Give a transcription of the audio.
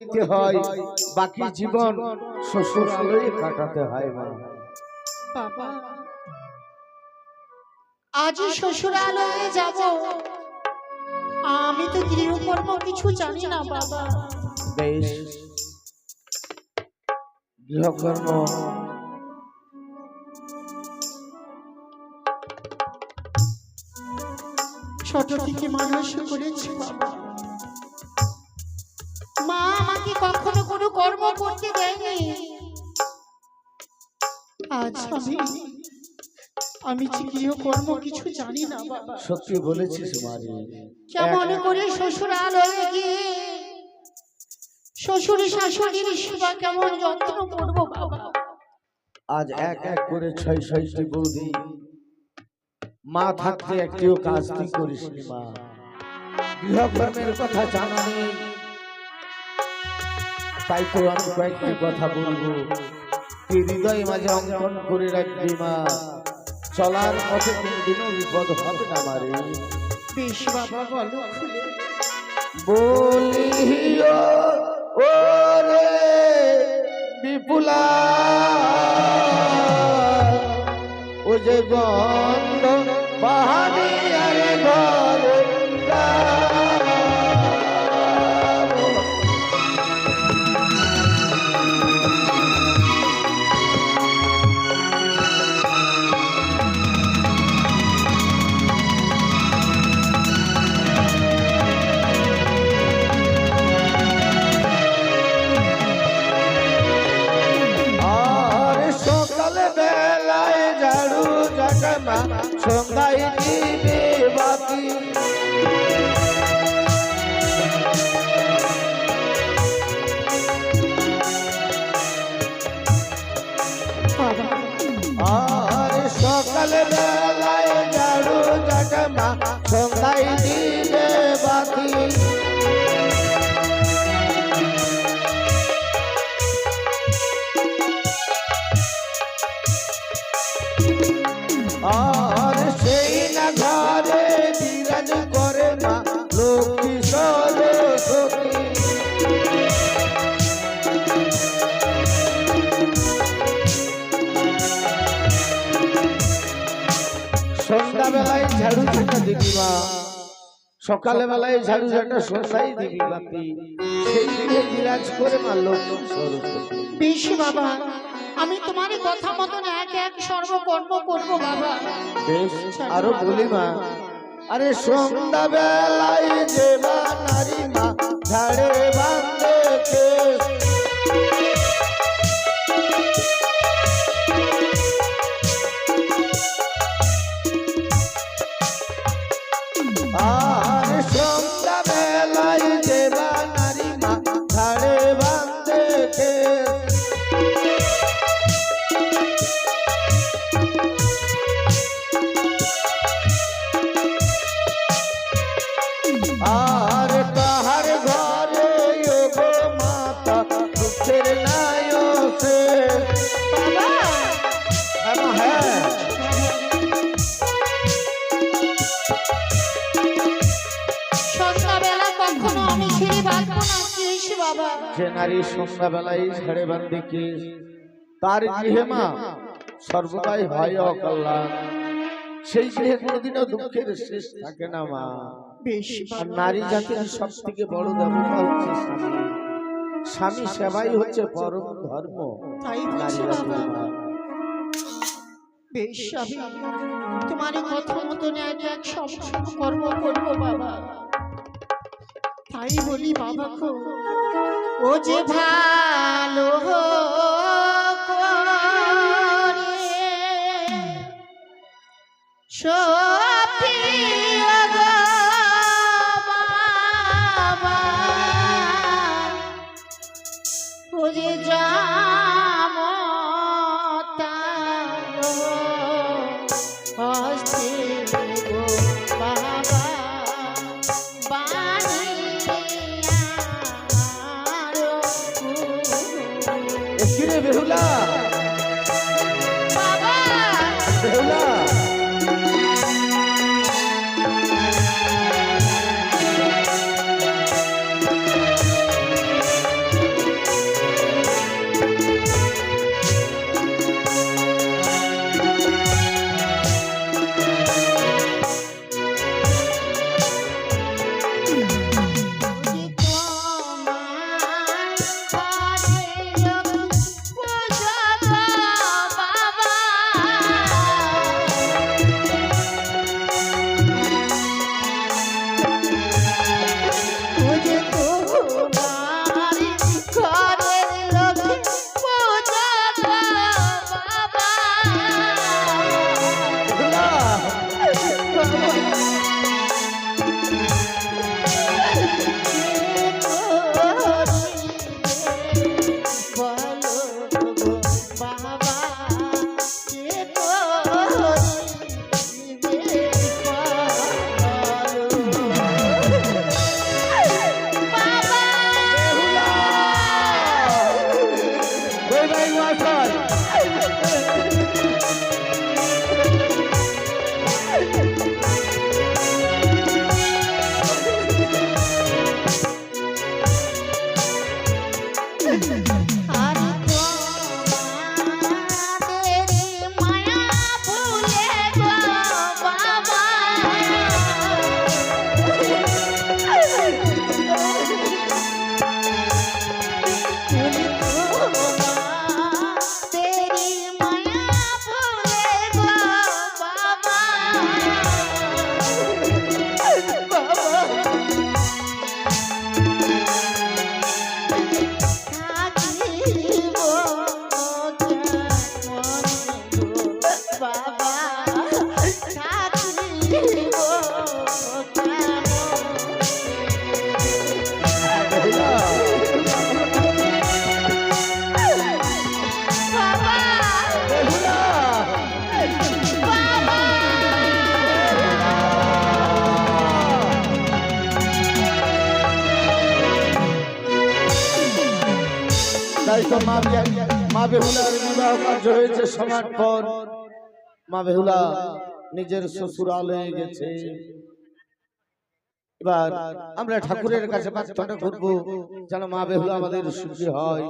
দিতে হয় বাকি জীবন শ্বশুরালয়ে কাটাতে হয় বাবা আজই শ্বশুরালয়ে যাব। আমি তো গৃহকর্ম কিছু জানি না বাবা। বেশ। গৃহকর্ম। ছোট থেকে মানুষ করেছি বাবা। মা কর্ম করতে দেয়নি। আজ আমি আমি যে গৃহকর্ম কিছু জানি না বাবা। সত্যি বলেছিস মারি কেমন করে শ্বশুরালয়ে গিয়ে শ্বশুর শাশুড়ির সেবা কেমন যত্ন করব বাবা? আজ এক এক করে ছয় ছয়টি বৌদি। মা থাকতে একটিও কাজ তুই করিস নি মা। গৃহকর্মের কথা জানা নেই। তাই তো আমি কয়েকটি কথা বলব। তুই হৃদয় মাঝে অঙ্কন করে রাখবি মা? চলার পথে কোনদিনও বিপদ হবে না মারে বেশ বাবা বলো খুলে। বলিও ওরে বিপুলা। ও যে গন্ধ জাগামা সন্ধ্যায় দিবে বাতি আর সকালে সন্ধ্যাবেলায় ঝাড়ু ঝাঁটা মা সকালে বেলায় ঝাড়ু ঝাঁটা সন্ধ্যায় দিবি বাতি সেই দিনে বিরাজ করে মা লক্ষ্মী সরস্বতী বাবা আমি তোমার কথা মতন এক এক সর্বকর্ম করব বাবা। বেশ আরও বলি মা। আরে সন্ধ্যা বেলায় যে মা নারী মা ঝাড়ে বাঁধে যে নারী সন্ধ্যাবেলায় তার গৃহে মা সর্বদাই হয় অকল্যাণ। সেই গৃহে কোনোদিনও দুঃখের শেষ থাকে না মা। আর নারী জাতির সব থেকে বড় দেবতা হচ্ছে স্বামী। স্বামী সেবাই হচ্ছে পরম ধর্ম। তাই বলছি বাবা। বেশ আমি তোমার কথা মতন এক এক সব কর্ম করব বাবা। তাই বলি বাবা ও যে ভালো করে বেহুলা তো মা গেছে। এবার আমরা ঠাকুরের কাছে প্রার্থনা করব, যেন মা বেহুলা আমাদের সুখী হয়।